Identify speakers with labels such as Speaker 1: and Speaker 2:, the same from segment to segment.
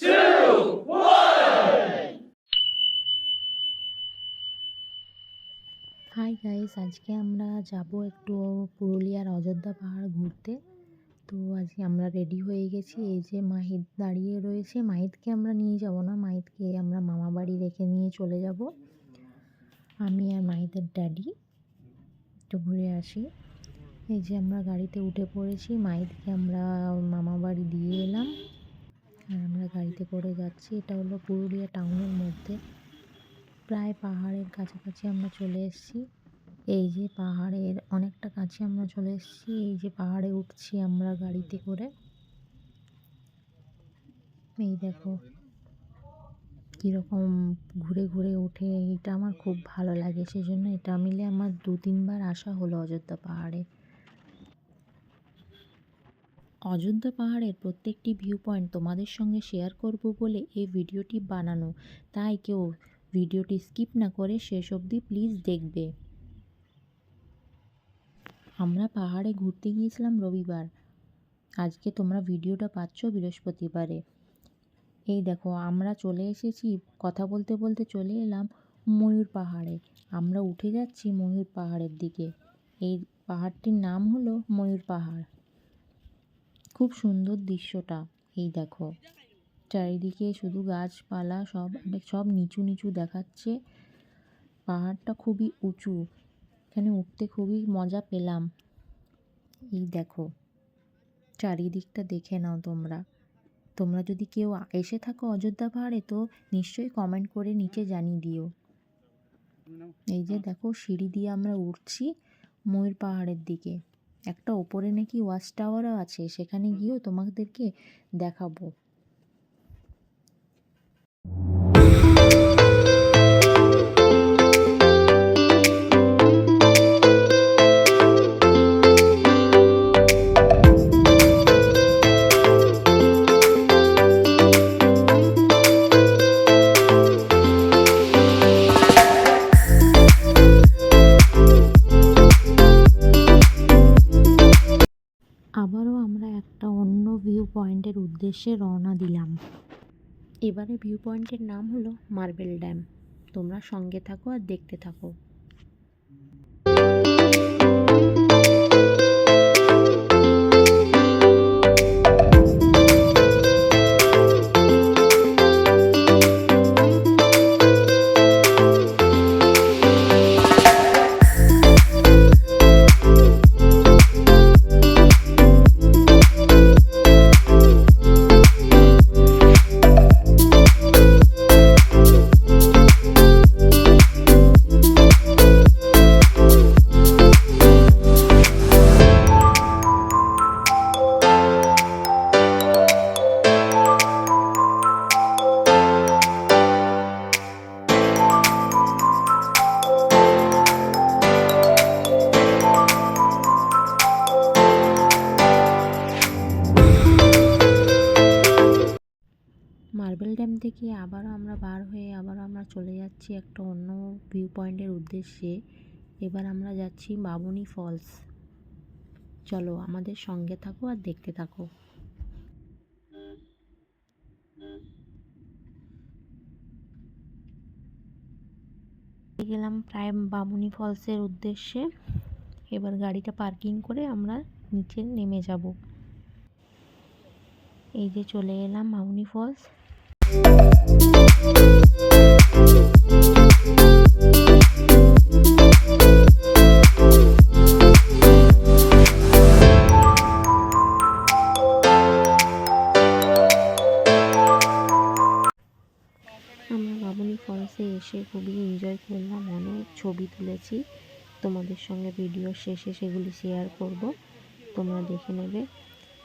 Speaker 1: two, one.
Speaker 2: Hi guys আজকে আমরা যাব একটু পুরুলিয়ার অযোধ্যা পাহাড় ঘুরতে। তো আজকে আমরা রেডি হয়ে গেছি। এই যে মাহিত দাঁড়িয়ে রয়েছে মাহিতকে আমরা নিয়ে যাব না মাহিতকে আমরা মামা বাড়ি রেখে নিয়ে চলে যাব। আমি আর মাহিতের ড্যাডি একটু ঘুরে আসি। এই যে আমরা গাড়িতে উঠে পড়েছি মাহিতকে আমরা মামা বাড়ি দিয়ে এলাম। আর আমরা গাড়িতে করে যাচ্ছি। এটা হলো পুরুলিয়া টাউনের মধ্যে। প্রায় পাহাড়ের কাছাকাছি আমরা চলে এসেছি। এই যে পাহাড়ের অনেকটা কাছে আমরা চলে এসেছি। এই যে পাহাড়ে উঠছি আমরা গাড়িতে করে। এই দেখো, কীরকম ঘুরে ঘুরে ওঠে। এটা আমার খুব ভালো লাগে। সেজন্য এটা মিলে আমার দু তিনবার আসা হলো অযোধ্যা পাহাড়ে। অযোধ্যা পাহাড়ের প্রত্যেকটি ভিউ পয়েন্ট তোমাদের সঙ্গে শেয়ার করব বলে এই ভিডিওটি বানানো। তাই কেউ ভিডিওটি স্কিপ না করে শেষ অবধি প্লিজ দেখবে। আমরা পাহাড়ে ঘুরতে গিয়েছিলাম রবিবার। আজকে তোমরা ভিডিওটা পাচ্ছ বৃহস্পতিবারে। এই দেখো, আমরা চলে এসেছি, কথা বলতে বলতে চলে এলাম ময়ূর পাহাড়ে। আমরা উঠে যাচ্ছি ময়ূর পাহাড়ের দিকে। এই পাহাড়টির নাম হলো ময়ূর পাহাড়। খুব সুন্দর দৃশ্যটা, এই দেখো। চারিদিকে শুধু গাছপালা, সব সব নিচু নিচু দেখাচ্ছে। পাহাড়টা খুবই উঁচু, এখানে উঠতে খুবই মজা পেলাম। এই দেখো, চারিদিকটা দেখে নাও তোমরা। তোমরা যদি কেউ এসে থাকো অযোধ্যা পাহাড়ে, তো নিশ্চয়ই কমেন্ট করে নিচে জানিয়ে দিও। এই যে দেখো, সিঁড়ি দিয়ে আমরা উঠছি ময়ূর পাহাড়ের দিকে। একটা ওপরে নাকি ওয়াচ টাওয়ারও আছে সেখানে গিয়েও তোমাদেরকে দেখাবো। একটা অন্য ভিউ পয়েন্টের উদ্দেশ্যে রওনা দিলাম। এবারে ভিউ পয়েন্টের নাম হলো মার্বেল ড্যাম তোমরা সঙ্গে থাকো আর দেখতে থাকো। মার্বেল ড্যাম থেকে আবারও আমরা বার হয়ে আবারও আমরা চলে যাচ্ছি একটা অন্য ভিউ পয়েন্টের উদ্দেশ্যে। এবার আমরা যাচ্ছি বাবুনি ফলস চলো আমাদের সঙ্গে থাকো আর দেখতে থাকো। গেলাম প্রায় বামুনি ফলসের উদ্দেশ্যে। এবার গাড়িটা পার্কিং করে আমরা নিচে নেমে যাব। এই যে চলে এলাম বামুনি ফলস আমরা বামুনি ফলসে এসে খুবই এনজয় করলাম। অনেক ছবি তুলেছি। তোমাদের সঙ্গে ভিডিও শেষে সেগুলি শেয়ার করব। তোমরা দেখে নেবে।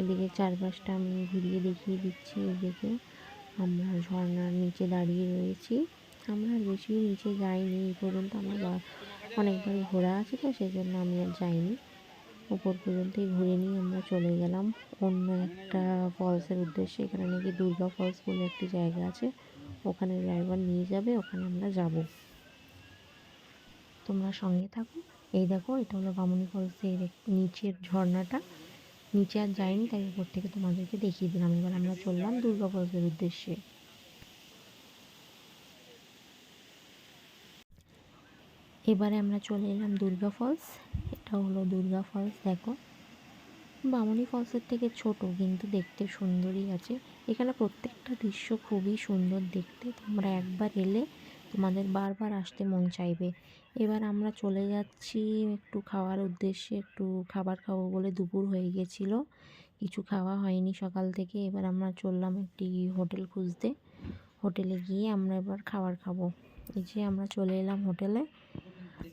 Speaker 2: এদিকে চারপাশটা আমি ঘুরিয়ে দেখিয়ে দিচ্ছি। এদিকে আমরা ঝর্ণার নিচে দাঁড়িয়ে রয়েছি। আমরা আর বেশি নিচে যাইনি, এই পর্যন্ত আমার অনেকবার ঘোরা আছে তো, সেজন্য আমি আর যাইনি। ওপর পর্যন্তই ঘুরে নিয়ে আমরা চলে গেলাম। অন্য একটা ফলসের উদ্দেশ্যে, এখানে নাকি দুর্গা ফলস বলে একটি জায়গা আছে। ওখানে ড্রাইভার নিয়ে যাবে, ওখানে আমরা যাব। তোমরা সঙ্গে থাকো। এই দেখো, এটা হলো বামুনি ফলসের নিচের ঝর্ণাটা। নিচে আর যাইনি, তাই উপর থেকে তোমাদেরকে দেখিয়ে দিলাম। এবার আমরা চললাম দুর্গা ফলসের উদ্দেশ্যে। এবারে আমরা চলে এলাম দুর্গা ফলস। এটা হলো দুর্গা ফলস, দেখো। বামনি ফলসের থেকে ছোট, কিন্তু দেখতে সুন্দরই আছে। এখানে প্রত্যেকটা দৃশ্য খুবই সুন্দর দেখতে। তোমরা একবার এলে তোমাদের বারবার আসতে মন চাইবে। এবার আমরা চলে যাচ্ছি একটু খাওয়ার উদ্দেশ্যে, একটু খাবার খাব বলে দুপুর হয়ে গেছিল। কিছু খাওয়া হয়নি সকাল থেকে, এবার আমরা চললাম একটি হোটেল খুঁজতে। হোটেলে গিয়ে আমরা এবার খাবার খাব। এই যে আমরা চলে এলাম হোটেলে।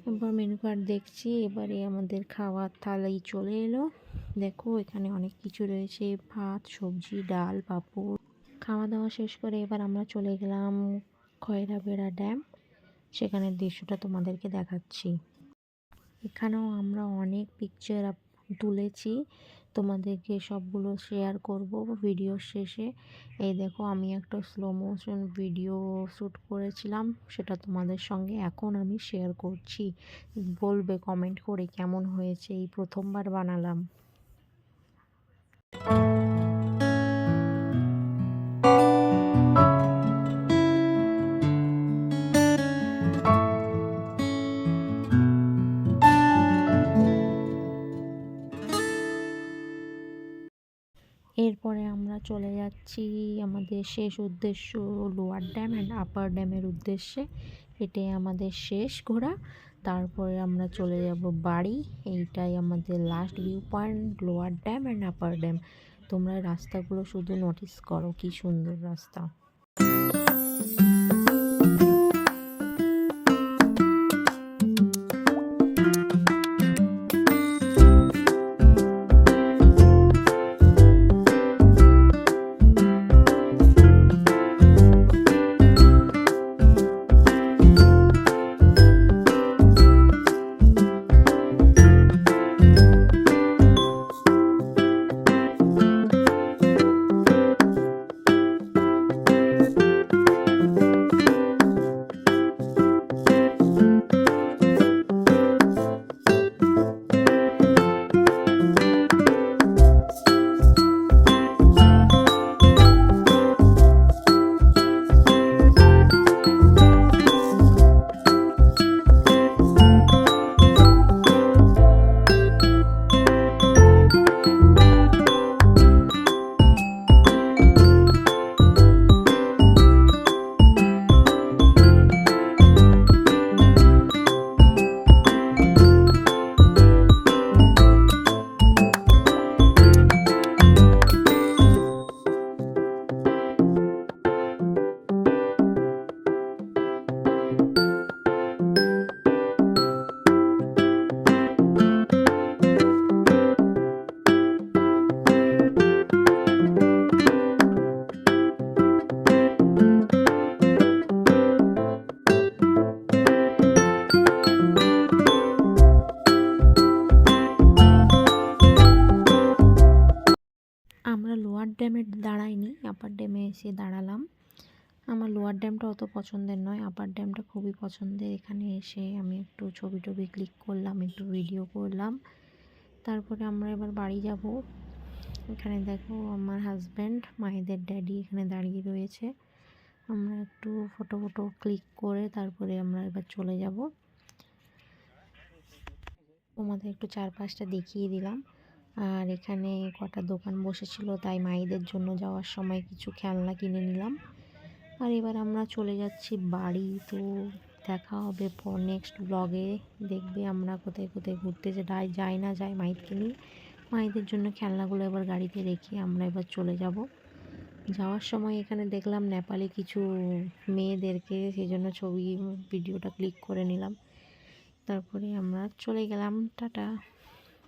Speaker 2: এবার মেনু কার্ড দেখছি, এবারে আমাদের খাওয়ার থালাই চলে এলো। দেখো, এখানে অনেক কিছু রয়েছে, ভাত, সবজি, ডাল, পাঁপড়। খাওয়া দাওয়া শেষ করে এবার আমরা চলে গেলাম খয়রাবেড়া ড্যাম, সেখানের দৃশ্যটা তোমাদেরকে দেখাচ্ছি। এখানেও আমরা অনেক পিকচার তুলেছি। তোমাদেরকে সবগুলো শেয়ার করব ভিডিও শেষে। এই দেখো, আমি একটা স্লো মোশন ভিডিও শ্যুট করেছিলাম, সেটা তোমাদের সঙ্গে এখন আমি শেয়ার করছি। বলবে কমেন্ট করে কেমন হয়েছে? এই প্রথমবার বানালাম। এরপরে আমরা চলে যাচ্ছি আমাদের শেষ উদ্দেশ্য লোয়ার ড্যাম অ্যান্ড আপার ড্যামের উদ্দেশ্যে। এটাই আমাদের শেষ ঘোরা। তারপরে আমরা চলে যাব বাড়ি। এইটাই আমাদের last view point lower dam and upper dam তোমরা রাস্তাগুলো শুধু নোটিস করো, কি সুন্দর রাস্তা। আমরা লোয়ার ড্যামে দাঁড়াইনি, আপার ড্যামে এসে দাঁড়ালাম। আমার লোয়ার ড্যামটা অত পছন্দের নয়, আপার ড্যামটা খুবই পছন্দের। এখানে এসে আমি একটু ছবি টবি ক্লিক করলাম, একটু ভিডিও করলাম। তারপরে আমরা এবার বাড়ি যাব। এখানে দেখো আমার হাজব্যান্ড, মায়েদের ড্যাডি এখানে দাঁড়িয়ে রয়েছে। আমরা একটু ফটো ফটো ক্লিক করে তারপরে আমরা এবার চলে যাব। তোমাদের একটু চারপাশটা দেখিয়ে দিলাম। আর এখানে কটা দোকান বসেছিল, তাই মাইদের জন্য যাওয়ার সময় কিছু খেলনা কিনে নিলাম। আর এবার আমরা চলে যাচ্ছি বাড়ি, তো দেখা হবে পর নেক্সট ব্লগে দেখবে আমরা কোথায় কোথায় ঘুরতে যাই যাই না যাই মাইদকে নিয়ে। মাইদের জন্য খেলনাগুলো এবার গাড়িতে রেখে আমরা এবার চলে যাব। যাওয়ার সময় এখানে দেখলাম নেপালে কিছু মেয়েদেরকে সেই জন্য ছবি, ভিডিওটা ক্লিক করে নিলাম। তারপরে আমরা চলে গেলাম, টাটা।